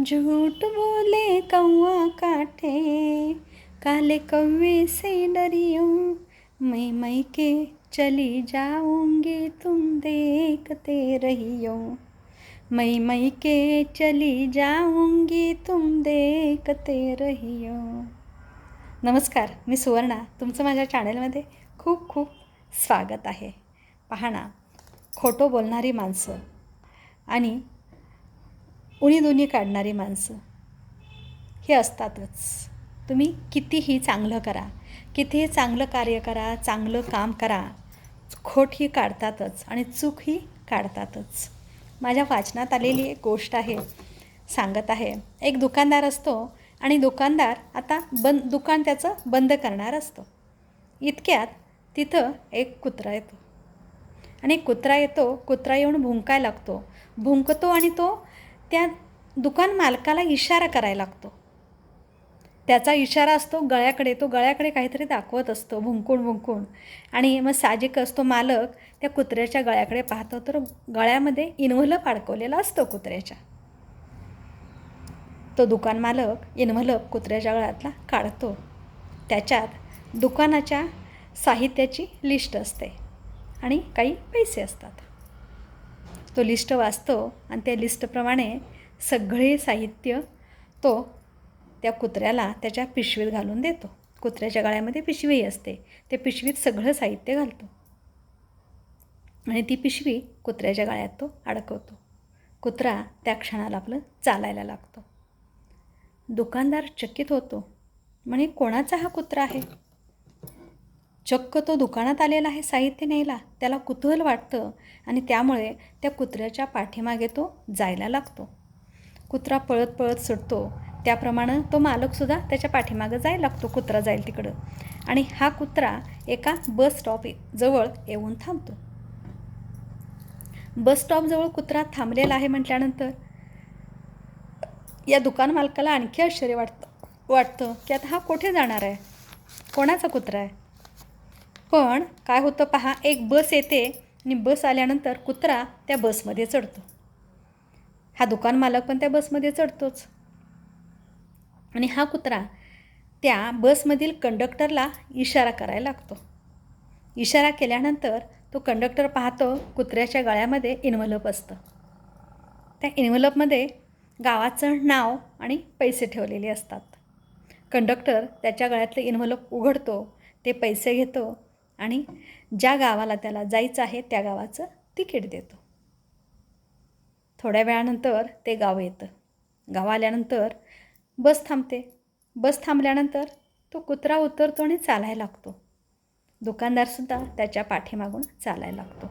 झूठ बोले कौआ काटे, काले कौवे से डरियो। मैं मई के चली जाऊँगी तुम देखते रहियो। मैं मई के चली जाऊँगी तुम देखते रहियो। नमस्कार, मी सुवर्णा. तुमचं माझ्या चॅनलमध्ये खूप खूप स्वागत आहे. पहा ना, खोटं बोलणारी माणसं आणि उणी दोन्ही काढणारी माणसं. हे असतातच. तुम्ही कितीही चांगलं करा कितीही चांगलं कार्य करा चांगलं काम करा खोट ही काढतातच आणि चूक ही काढतातच. माझ्या वाचनात आलेली एक गोष्ट आहे सांगत आहे. एक दुकानदार असतो आणि दुकानदार आता बंद दुकान त्याचं बंद करणार असतो. इतक्यात तिथं एक कुत्रा येतो. आणि कुत्रा येतो कुत्रा येऊन भुंकाय लागतो. भुंकतो आणि तो त्या दुकान मालकाला इशारा करायला लागतो. त्याचा इशारा असतो गळ्याकडे तो गळ्याकडे काहीतरी दाखवत असतो भुंकून भुंकून. आणि मग साहजिक असतो मालक त्या कुत्र्याच्या गळ्याकडे पाहतो तर गळ्यामध्ये इन्व्हलप अडकवलेला असतो कुत्र्याच्या. तो दुकान मालक इन्व्हलप कुत्र्याच्या गळ्यातला काढतो. त्याच्यात दुकानाच्या साहित्याची लिस्ट असते आणि काही पैसे असतात. तो लिस्ट वाचतो आणि त्या लिस्टप्रमाणे सगळे साहित्य तो त्या कुत्र्याला त्याच्या पिशवीत घालून देतो. कुत्र्याच्या गळ्यामध्ये पिशवीही असते. त्या पिशवीत सगळं साहित्य घालतो. आणि ती पिशवी कुत्र्याच्या गळ्यात तो अडकवतो. कुत्रा त्या क्षणाला आपलं चालायला लागतो. दुकानदार चकित होतो. म्हणे कोणाचा हा कुत्रा आहे? चक्क तो दुकानात आलेला आहे साहित्य न्यायला. त्याला कुतूहल वाटतं आणि त्यामुळे त्या कुत्र्याच्या पाठीमागे तो जायला लागतो. कुत्रा पळत पळत सुटतो. त्याप्रमाणे तो मालकसुद्धा त्याच्या पाठीमागं जायला लागतो. कुत्रा जाईल तिकडं. आणि हा कुत्रा एका बस स्टॉप जवळ येऊन थांबतो. बस स्टॉपजवळ कुत्रा थांबलेला आहे म्हटल्यानंतर या दुकान मालकाला आणखी आश्चर्य वाटतं वाटतं की आता हा कुठे जाणार आहे? कोणाचा कुत्रा आहे? पण काय होतं पहा एक बस येते आणि बस आल्यानंतर कुत्रा त्या बसमध्ये चढतो. हा दुकान मालक पण त्या बसमध्ये चढतोच. आणि हा कुत्रा त्या बसमधील कंडक्टरला इशारा करायला लागतो. इशारा केल्यानंतर तो कंडक्टर पाहतो कुत्र्याच्या गळ्यामध्ये इन्व्हलप असतं. त्या इन्व्हलपमध्ये गावाचं नाव आणि पैसे ठेवलेले असतात. कंडक्टर त्याच्या गळ्यातलं इन्व्हलप उघडतो ते पैसे घेतो आणि ज्या गावाला त्याला जायचं आहे त्या गावाचं तिकीट देतो. थोड्या वेळानंतर ते गाव येतं. गाव आल्यानंतर बस थांबते. बस थांबल्यानंतर तो कुत्रा उतरतो आणि चालायला लागतो. दुकानदारसुद्धा त्याच्या पाठीमागून चालायला लागतो.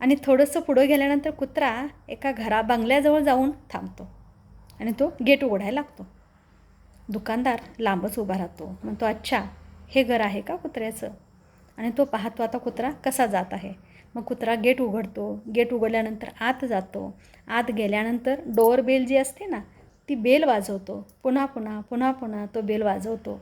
आणि थोडंसं पुढं गेल्यानंतर कुत्रा एका घरा बंगल्याजवळ जाऊन थांबतो आणि तो गेट उघडायला लागतो. दुकानदार लांबच उभा राहतो. म्हणतो अच्छा हे घर आहे का कुत्र्याचं? आणि तो पाहतो आता कुत्रा कसा जात आहे? मग कुत्रा गेट उघडतो. गेट उघडल्यानंतर आत जातो. आत गेल्यानंतर डोअर बेल जी असते ना ती बेल वाजवतो. पुन्हा पुन्हा पुन्हा पुन्हा तो बेल वाजवतो.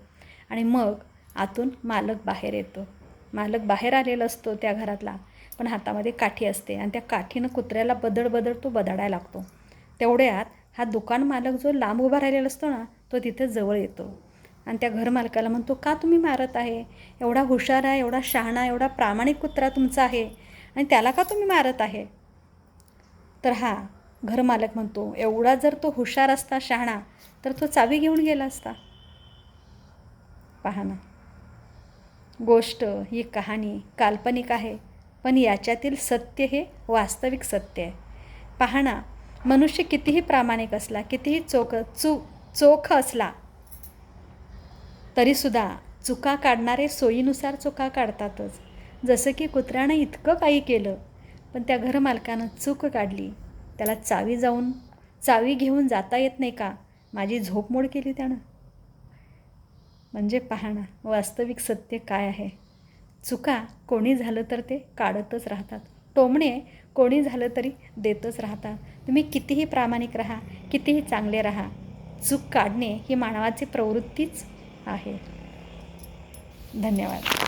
आणि मग आतून मालक बाहेर येतो. मालक बाहेर आलेला असतो त्या घरातला पण हातामध्ये काठी असते आणि त्या काठीनं कुत्र्याला बदड बदड तो बदडायला लागतो. तेवढ्यात हा दुकान मालक जो लांब उभा राहिलेला असतो ना तो तिथे जवळ येतो. आणि त्या घरमालकाला म्हणतो का तुम्ही मारत आहे? एवढा हुशार आहे एवढा शहाणा एवढा प्रामाणिक कुत्रा तुमचा आहे आणि त्याला का तुम्ही मारत आहे? तर हा घरमालक म्हणतो एवढा जर तो हुशार असता शहाणा तर तो चावी घेऊन गेला असता. पहा ना. गोष्ट ही कहाणी काल्पनिक आहे पण याच्यातील सत्य हे वास्तविक सत्य आहे. पहा ना मनुष्य कितीही प्रामाणिक असला कितीही चोख चू चोख असला तरीसुद्धा चुका काढणारे सोयीनुसार चुका काढतातच. जसं की कुत्र्यानं इतकं काही केलं पण त्या घरमालकानं चूक काढली. त्याला चावी जाऊन चावी घेऊन जाता येत नाही का? माझी झोपमोड केली त्यानं. म्हणजे पाहणं वास्तविक सत्य काय आहे? चुका कोणी झालं तर ते काढतच राहतात. टोमणे कोणी झालं तरी देतच राहतात. तुम्ही कितीही प्रामाणिक राहा कितीही चांगले राहा. चूक काढणे ही मानवाची प्रवृत्तीच आहे. धन्यवाद.